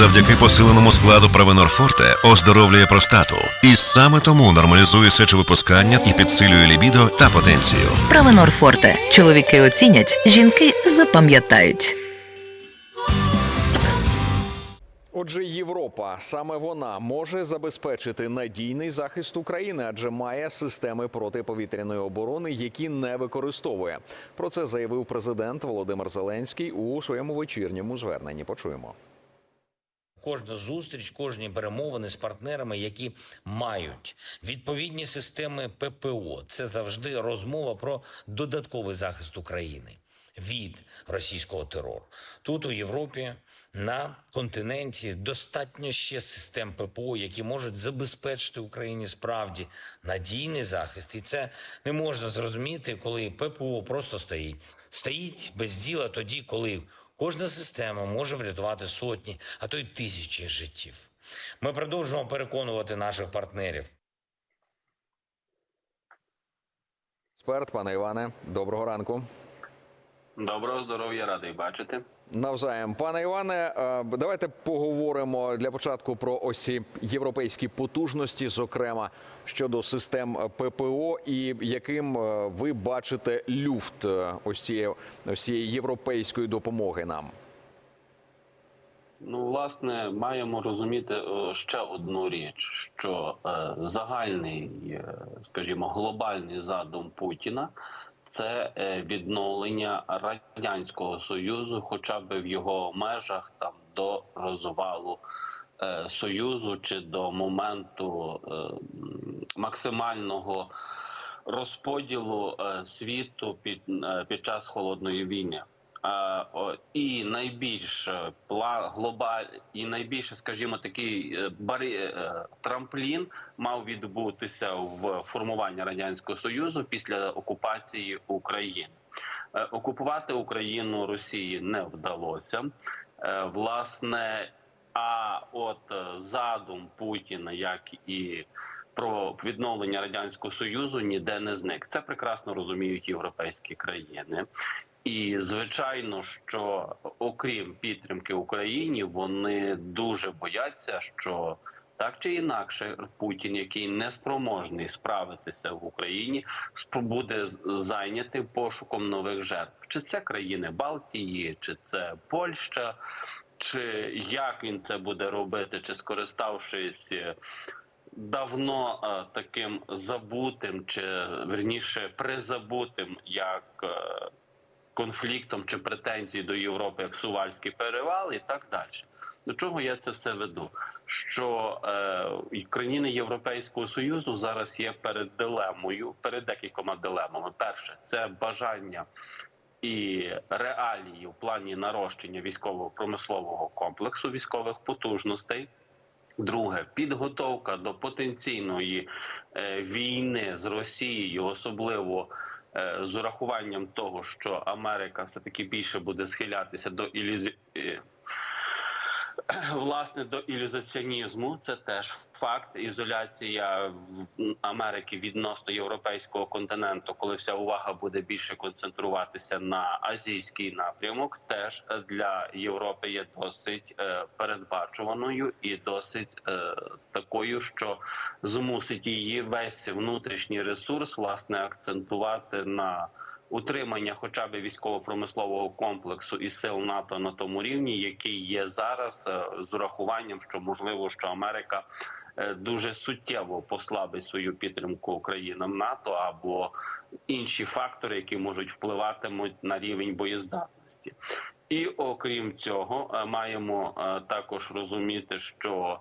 завдяки посиленому складу Правенор Форте оздоровлює простату. І саме тому нормалізує сечовипускання і підсилює лібідо та потенцію. Правенор Форте. Чоловіки оцінять, жінки запам'ятають. Отже, Європа саме вона може забезпечити надійний захист України, адже має системи протиповітряної оборони, які не використовує. Про це заявив президент Володимир Зеленський у своєму вечірньому зверненні. Почуємо. Кожна зустріч, кожні перемовини з партнерами, які мають відповідні системи ППО, це завжди розмова про додатковий захист України від російського терору. Тут у Європі на континенті достатньо ще систем ППО, які можуть забезпечити Україні справді надійний захист, і це не можна зрозуміти, коли ППО просто стоїть. Стоїть без діла тоді, коли Кожна система може врятувати сотні, а то й тисячі життів. Ми продовжуємо переконувати наших партнерів. Експерт, пане Іване, доброго ранку. Доброго здоров'я, радий бачити. Навзаєм, пане Іване, е, давайте поговоримо для початку про осі європейські потужності, зокрема щодо систем ППО, і яким е, ви бачите люфт е, ось цієї, ось цієї європейської допомоги нам. Ну, власне, маємо розуміти е, ще одну річ: що е, загальний, е, скажімо, глобальний задум Путіна це е, відновлення радянського союзу, хоча б в його межах там до розвалу е, союзу чи до моменту е, максимального розподілу світу під, під час холодної війни. І найбільш е, глобаль, і найбільше, скажімо, такий е, бари е, трамплін мав відбутися в формуванні радянського союзу після окупації України. Окупувати Україну Росії не вдалося. Власне, а от задум Путіна, як і про відновлення радянського союзу, ніде не зник. Це прекрасно розуміють європейські країни. І звичайно, що окрім підтримки Україні, вони дуже бояться, що так чи інакше Путін, який не спроможний справитися в Україні, буде зайнятий пошуком нових жертв. Чи це країни Балтії, чи це Польща, чи як він це буде робити, чи скориставшись е, давно е, таким забутим, чи верніше призабутим, як е, конфліктом чи претензій до Європи, як Сувальський перевал, і так далі. До чого я це все веду? Що е, країни Європейського союзу зараз є перед дилемою, перед декількома дилемами. Перше, це бажання і реалії в плані нарощення військово-промислового комплексу військових потужностей. Друге підготовка до потенційної е, війни з Росією, особливо з урахуванням того, що Америка все таки більше буде схилятися до ілюзі... власне до ілюзаціонізму. Це теж факт. Ізоляція Америки відносно європейського континенту, коли вся увага буде більше концентруватися на азійський напрямок, теж для Європи є досить е, передбачуваною і досить е, такою, що змусить її весь внутрішній ресурс власне акцентувати на утримання, хоча б військово-промислового комплексу і сил НАТО на тому рівні, який є зараз, е, з урахуванням, що можливо, що Америка е, дуже суттєво послабить свою підтримку Українам НАТО або інші фактори, які можуть впливатимуть на рівень боєздатності. І окрім цього, е, маємо також розуміти, що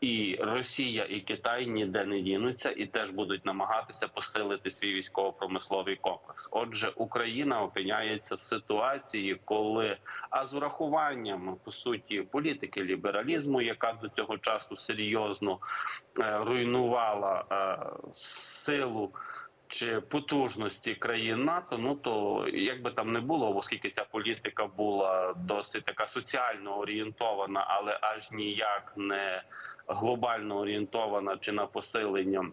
і Росія, і Китай ніде не дінуться, і теж будуть намагатися посилити свій військово-промисловий комплекс. Отже, Україна опиняється в ситуації, коли а з урахуванням по суті політики лібералізму, яка до цього часу серйозно е, руйнувала е, силу чи потужності країн НАТО, ну то як би там не було, оскільки ця політика була досить така соціально орієнтована, але аж ніяк не глобально орієнтована чи на посилення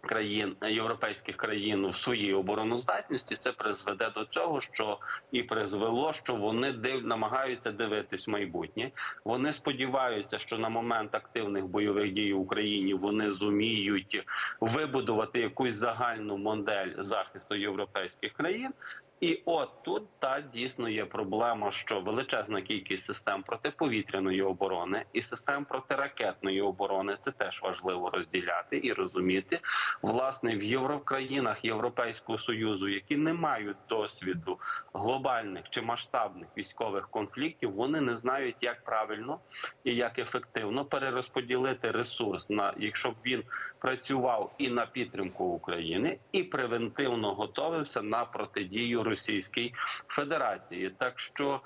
країн європейських країн в своїй обороноздатності, це призведе до цього, що і призвело, що вони див намагаються дивитись майбутнє. Вони сподіваються, що на момент активних бойових дій в Україні вони зуміють вибудувати якусь загальну модель захисту європейських країн. І от тут та дійсно є проблема, що величезна кількість систем протиповітряної оборони і систем протиракетної оборони це теж важливо розділяти і розуміти. Власне, в єврокраїнах Європейського союзу, які не мають досвіду глобальних чи масштабних військових конфліктів, вони не знають, як правильно і як ефективно перерозподілити ресурс на якщо б він працював і на підтримку України, і превентивно готовився на протидію Російській Федерації. Так що,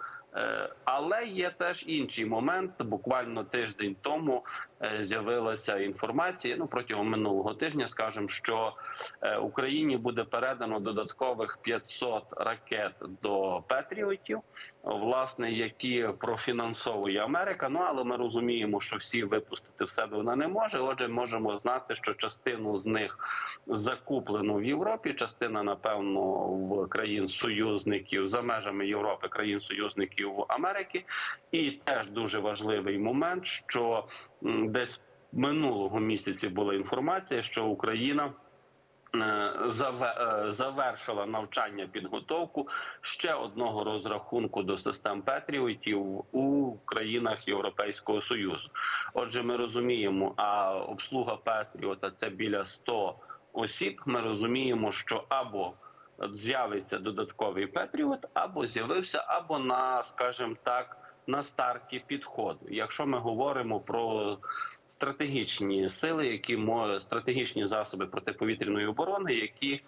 але є теж інший момент. Буквально тиждень тому е, з'явилася інформація. Ну протягом минулого тижня, скажемо, що е, Україні буде передано додаткових 500 ракет до Петріотів, власне, які профінансовує Америка. Ну але ми розуміємо, що всі випустити в себе вона не може. Отже, можемо знати, що частину з них закуплено в Європі, частина, напевно, в країн союзників за межами Європи, країн союзників Америки. І теж дуже важливий момент, що десь минулого місяці була інформація, що Україна. е, е, Завершила навчання підготовку ще одного розрахунку до систем Петріотів у країнах Європейського союзу. Отже, ми розуміємо, а обслуга Петріота це біля 100 осіб. Ми розуміємо, що або з'явиться додатковий Петріот, або з'явився, або на, скажімо так, на старті підходу. Якщо ми говоримо про стратегічні сили, які стратегічні засоби протиповітряної оборони, які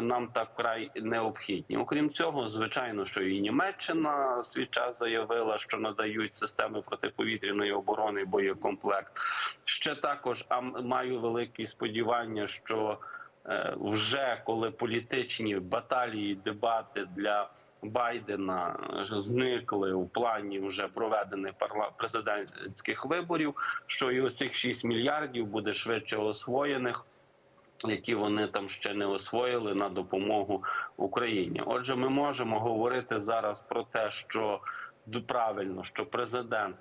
нам так вкрай необхідні. Окрім цього, звичайно, що і Німеччина свій час заявила, що надають системи протиповітряної оборони боєкомплект. Ще також маю великі сподівання, що вже коли політичні баталії, дебати для Байдена е, зникли у плані вже проведених президентських виборів, що і оцих 6 мільярдів буде швидше освоєних. Які вони там ще не освоїли на допомогу Україні. Отже, ми можемо говорити зараз про те, що правильно, що президент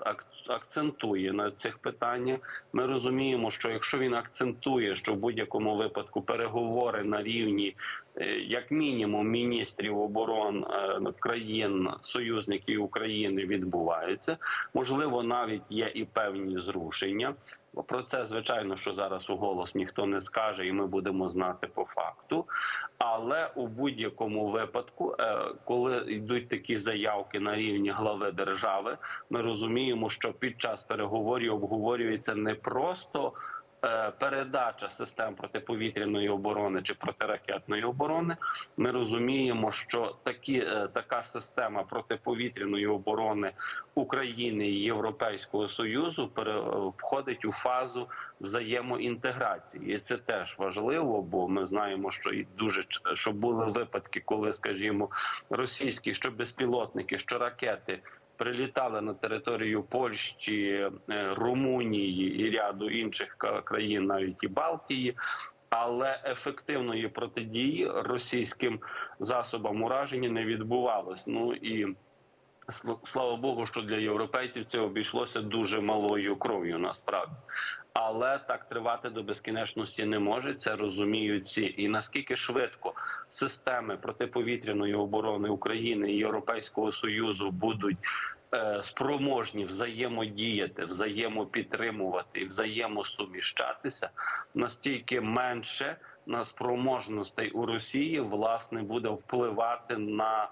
акцентує на цих питаннях. Ми розуміємо, що якщо він акцентує, що в будь-якому випадку переговори на рівні е, як мінімум міністрів оборон е, країн союзників України відбуваються. Можливо, навіть є і певні зрушення. Про це звичайно, що зараз у голос ніхто не скаже, і ми будемо знати по факту. Але у будь-якому випадку, е, коли йдуть такі заявки на рівні глави держави, ми розуміємо, що під час переговорів обговорюється не просто передача систем протиповітряної оборони чи протиракетної оборони. Ми розуміємо, що такі е, така система протиповітряної оборони України і Європейського союзу е, входить у фазу взаємоінтеграції, і це теж важливо, бо ми знаємо, що і дуже що були випадки, коли, скажімо, російські що безпілотники, що ракети. Прилітали на територію Польщі, е, Румунії і ряду інших країн, навіть і Балтії, але ефективної протидії російським засобам ураження не відбувалось. Ну і слава Богу, що для європейців це обійшлося дуже малою кров'ю насправді. Але так тривати до безкінечності не може. Це розуміють всі. І наскільки швидко системи протиповітряної оборони України і Європейського союзу будуть спроможні взаємодіяти, взаємопідтримувати взаємосуміщатися, настільки менше на спроможностей у Росії власне буде впливати на е,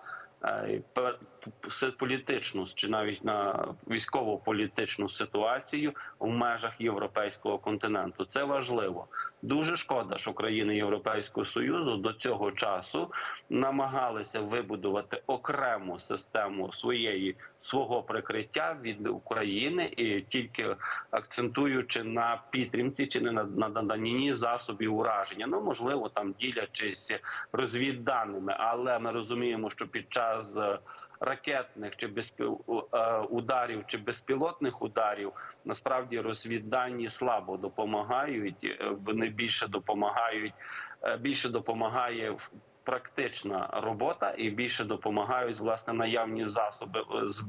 політичну чи навіть на військово-політичну ситуацію в межах європейського континенту. Це важливо. Дуже шкода, що країни Європейського союзу до цього часу намагалися вибудувати окрему систему своєї свого прикриття від України і тільки акцентуючи на підтримці чи не на наданні засобів ураження. Ну можливо, там ділячись розвідданими, але ми розуміємо, що під час е, ракетних чи безпіл... е, ударів чи безпілотних ударів, насправді розвіддані слабо допомагають. Е, Вони більше допомагають, е, більше допомагає практична робота і більше допомагають власне наявні засоби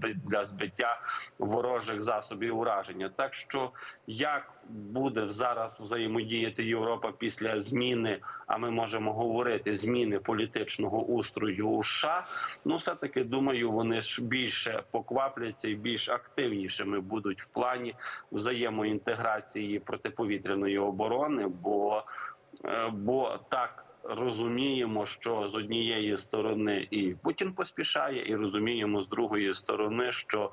е, для збиття ворожих засобів ураження. Так що як буде зараз взаємодіяти Європа після зміни, а ми можемо говорити зміни політичного устрою у США, ну все таки думаю, вони ж більше поквапляться і більш активнішими будуть в плані взаємоінтеграції протиповітряної оборони, бо, е, бо так. Розуміємо, що з однієї сторони і Путін поспішає, і розуміємо з другої сторони, що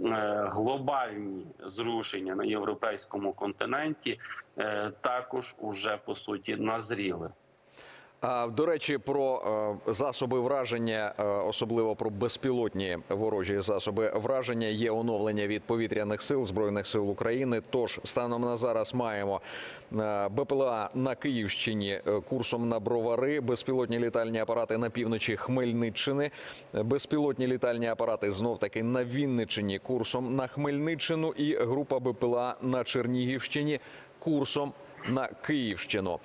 е, глобальні зрушення на європейському континенті е, також уже по суті назріли. До речі, про е, засоби враження, е, особливо про безпілотні ворожі засоби враження, є оновлення від повітряних сил збройних сил України. Тож станом на зараз маємо е, БПЛА на Київщині курсом на бровари, безпілотні літальні апарати на півночі Хмельниччини, безпілотні літальні апарати знов таки на Вінниччині курсом на Хмельниччину і група БПЛА на Чернігівщині курсом на Київщину.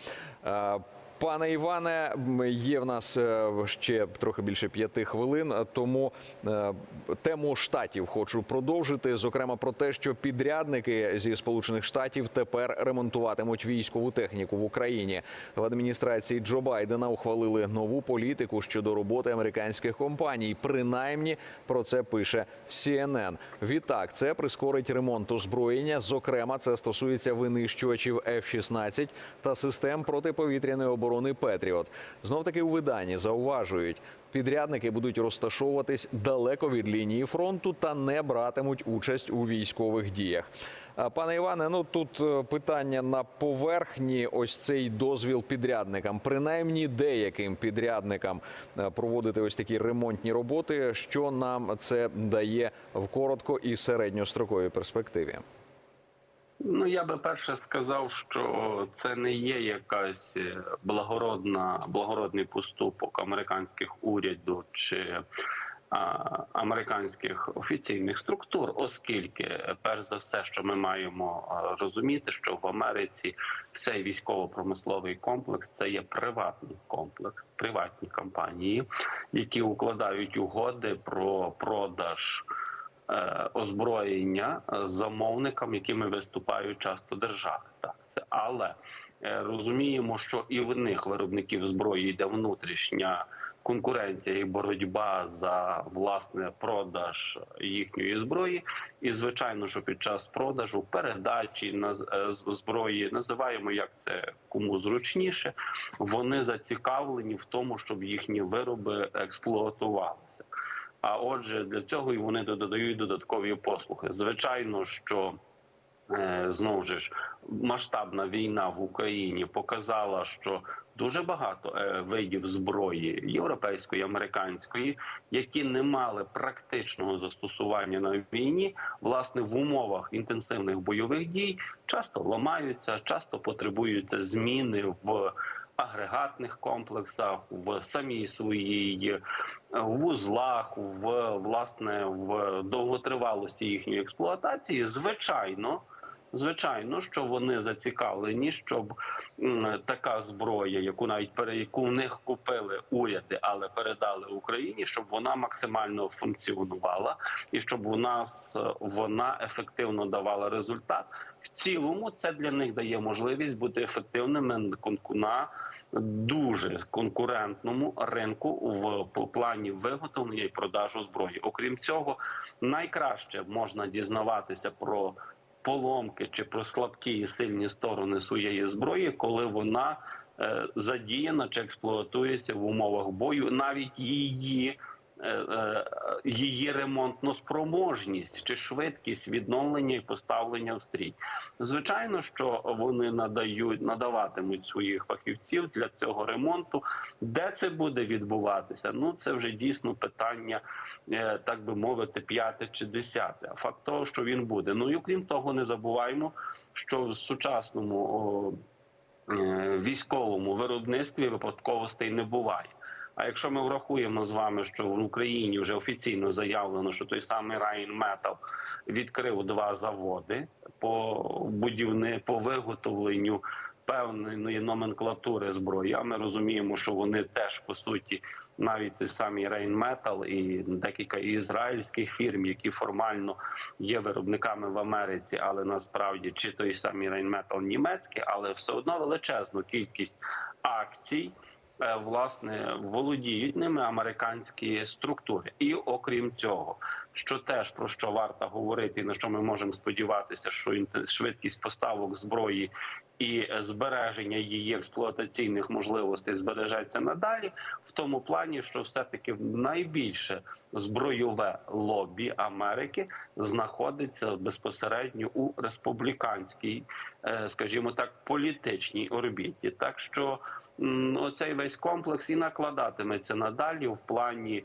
Пане Іване, є в нас е, ще трохи більше п'яти хвилин, е, тому е, тему штатів хочу продовжити. Зокрема, про те, що підрядники зі сполучених штатів тепер ремонтуватимуть військову техніку в Україні. В адміністрації Джо Байдена ухвалили нову політику щодо роботи американських компаній. Принаймні про це пише CNN. Відтак, це прискорить ремонт озброєння. Зокрема, це стосується винищувачів F-16 та систем протиповітряної оборони Петріот. Знов таки у виданні зауважують. Підрядники будуть розташовуватись далеко від лінії фронту та не братимуть участь у військових діях. Пане Іване, ну тут е, питання на поверхні. Ось цей дозвіл підрядникам, принаймні деяким підрядникам е, проводити ось такі ремонтні роботи. Що нам це дає в коротко і середньостроковій перспективі? Ну я би перше сказав, що це не є якась е, благородна благородний поступок американських урядів чи а, американських офіційних структур, оскільки е, перш за все, що ми маємо розуміти, що в Америці цей військово-промисловий комплекс це є приватний комплекс, приватні компанії, які укладають угоди про продаж е, озброєння е, замовникам, якими виступають часто держави. Так це але е, розуміємо, що і в них виробників зброї йде внутрішня конкуренція і боротьба за власне продаж їхньої зброї. І звичайно, що під час продажу передачі на е, зброї називаємо як це кому зручніше. Вони зацікавлені в тому, щоб їхні вироби експлуатувалися. А отже, для цього і вони додають додаткові послуги. Звичайно, що е, знову ж масштабна війна в Україні показала, що дуже багато е, видів зброї європейської, американської, які не мали практичного застосування на війні, власне, в умовах інтенсивних бойових дій часто ламаються, часто потребуються зміни в агрегатних комплексах, в самій своїй в вузлах, в власне в довготривалості їхньої експлуатації, звичайно. Звичайно, що вони зацікавлені, щоб така зброя, яку навіть яку в них купили уряди, але передали Україні, щоб вона максимально функціонувала і щоб у нас е, вона ефективно давала результат. В цілому це для них дає можливість бути ефективними на дуже конкурентному ринку в плані виготовлення і продажу зброї. Окрім цього, найкраще можна дізнаватися про поломки чи про слабкі і сильні сторони своєї зброї, коли вона е, задіяна чи експлуатується в умовах бою, навіть її. Е, е, Її ремонтну спроможність чи швидкість відновлення і поставлення в стрій. Звичайно, що вони надають надаватимуть своїх фахівців для цього ремонту. Де це буде відбуватися? Ну це вже дійсно питання, е, так би мовити, п'яте чи десяте. Факт того, що він буде. Ну і окрім того, не забуваємо, що в сучасному військовому виробництві випадковостей не буває. А якщо ми врахуємо з вами, що в Україні вже офіційно заявлено, що той самий Rheinmetall відкрив два заводи по будівни по виготовленню певної номенклатури зброї. А ми розуміємо, що вони теж по суті. Навіть той самий Rheinmetall і декілька ізраїльських фірм, які формально є виробниками в Америці, але насправді чи той самий Rheinmetall німецький, але все одно величезну кількість акцій власне володіють ними американські структури. І окрім цього, що теж про що варто говорити, на що ми можемо сподіватися, що швидкість поставок зброї і збереження її експлуатаційних можливостей збережеться надалі, в тому плані, що все-таки найбільше збройове лобі Америки знаходиться безпосередньо у республіканській, е, скажімо так, політичній орбіті. Так що оцей весь комплекс і накладатиметься надалі в плані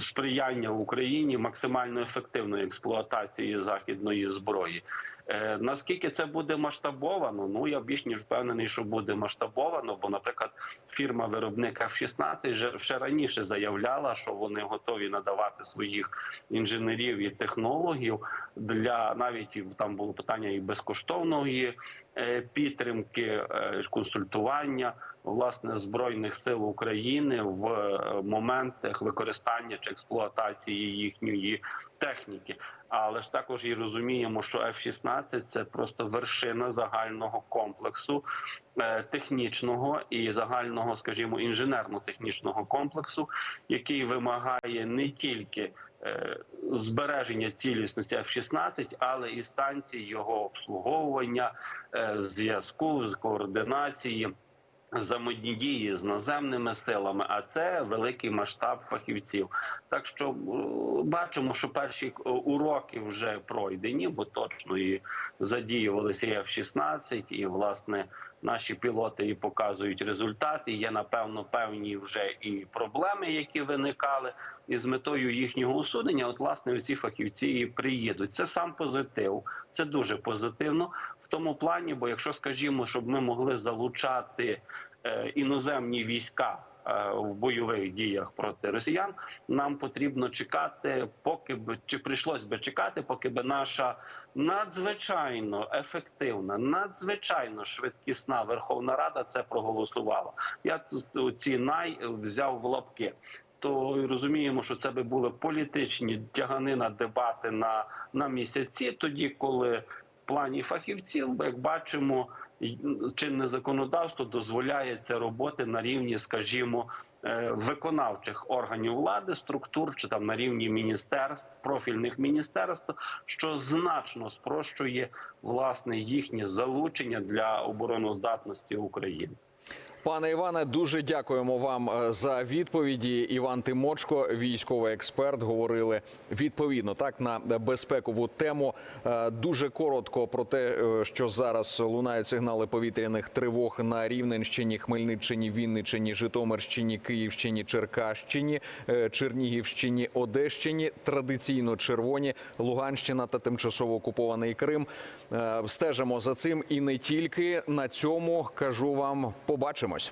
сприяння Україні максимально ефективної експлуатації західної зброї. Е, наскільки це буде масштабовано? Ну я більш ніж впевнений, що буде масштабовано. Бо, наприклад, фірма виробник F-16 вже ще раніше заявляла, що вони готові надавати своїх інженерів і технологів для навіть там було питання і безкоштовної е, підтримки, е, консультування власне збройних сил України в моментах використання чи експлуатації їхньої техніки. Але ж також і розуміємо, що F-16 – це просто вершина загального комплексу е, технічного і загального, скажімо, інженерно-технічного комплексу, який вимагає не тільки е, збереження цілісності F-16, але і станцій його обслуговування, е, зв'язку з координації взаємодії з наземними силами, а це великий масштаб фахівців. Так що е, бачимо, що перші е, уроки вже пройдені, бо точно і задіювалися і F-16, і власне наші пілоти і показують результати. Є напевно певні вже і проблеми, які виникали, і з метою їхнього усунення, от власне ці фахівці і приїдуть. Це сам позитив, це дуже позитивно в тому плані. Бо якщо скажімо, щоб ми могли залучати іноземні війська. е, В бойових діях проти росіян нам потрібно чекати, поки б чи прийшлось би чекати, поки би наша надзвичайно ефективна, надзвичайно швидкісна Верховна Рада це проголосувала. Я тут ці най взяв в лапки. То розуміємо, що це би були політичні тяганина дебати на, на місяці, тоді коли в плані фахівців, як бачимо, чинне законодавство дозволяє це роботи на рівні, скажімо, е, виконавчих органів влади, структур чи там на рівні міністерств, профільних міністерств, що значно спрощує власне їхнє залучення для обороноздатності України. Пане Іване, дуже дякуємо вам е, за відповіді. Іван Тимочко, військовий експерт, говорили відповідно так на безпекову тему. Е, Дуже коротко про те, е, що зараз лунають сигнали повітряних тривог на Рівненщині, Хмельниччині, Вінниччині, Житомирщині, Київщині, Черкащині, Чернігівщині, Одещині. Традиційно червоні Луганщина та тимчасово окупований Крим. Стежимо за цим і не тільки на цьому кажу вам. Побачимось.